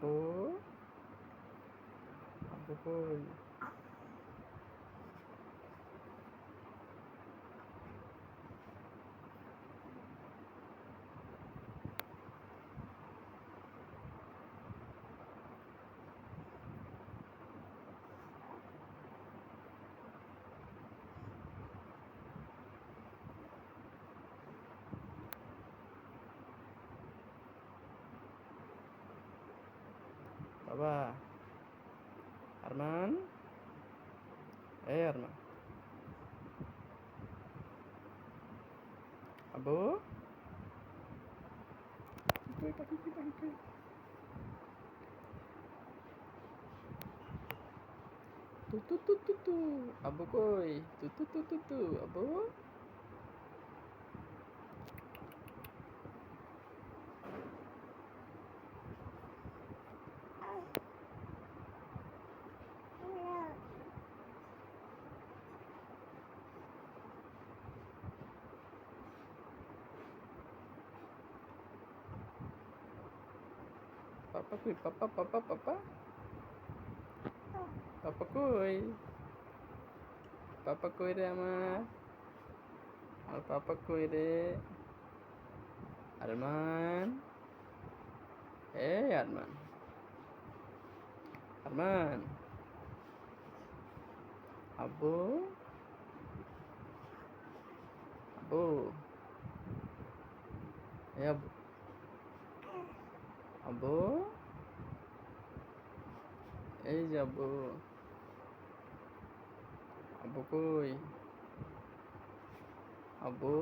Ủa? Không có ơi apa? Arman? Eh Arman. Abu? Tutu tutu tutu, abu koi, tutu tutu tutu, abu. Papa kuy, papa, papa, papa. Papa kuy. Papa kuy deh ama. Al papa kuy deh. Arman. Eh, Arman. Arman. Abu. Abu. Ya, Abu আব্বু এই যে আব্বু আব্বু কই আব্বু